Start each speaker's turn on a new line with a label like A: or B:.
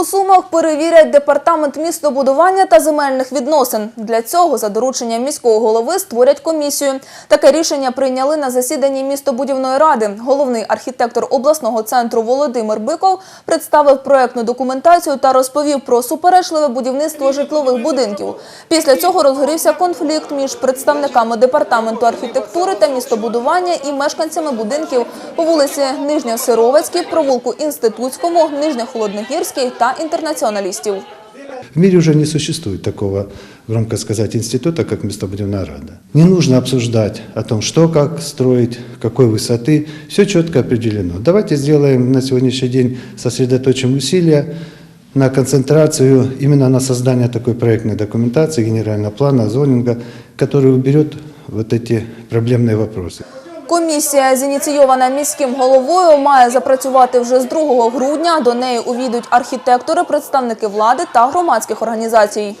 A: У Сумах перевірять департамент містобудування та земельних відносин. Для цього за дорученням міського голови створять комісію. Таке рішення прийняли на засіданні містобудівної ради. Головний архітектор обласного центру Володимир Биков представив проектну документацію та розповів про суперечливе будівництво житлових будинків. Після цього розгорівся конфлікт між представниками департаменту архітектури та містобудування і мешканцями будинків по вулиці Нижньосировецькій, провулку Інститутському, Нижньохолодногірській та інтернаціоналістів.
B: В мире уже не существует такого, громко сказать, института, как местобудивная рада. Не нужно обсуждать о том, что, как строить, какой высоты. Все четко определено. Давайте сделаем на сегодняшний день, сосредоточим усилия на концентрацию именно на создание такой проектной документации, генерального плана, зонинга, который уберет вот эти проблемные вопросы.
A: Комісія, зініційована міським головою, має запрацювати вже з 2 грудня. До неї увійдуть архітектори, представники влади та громадських організацій.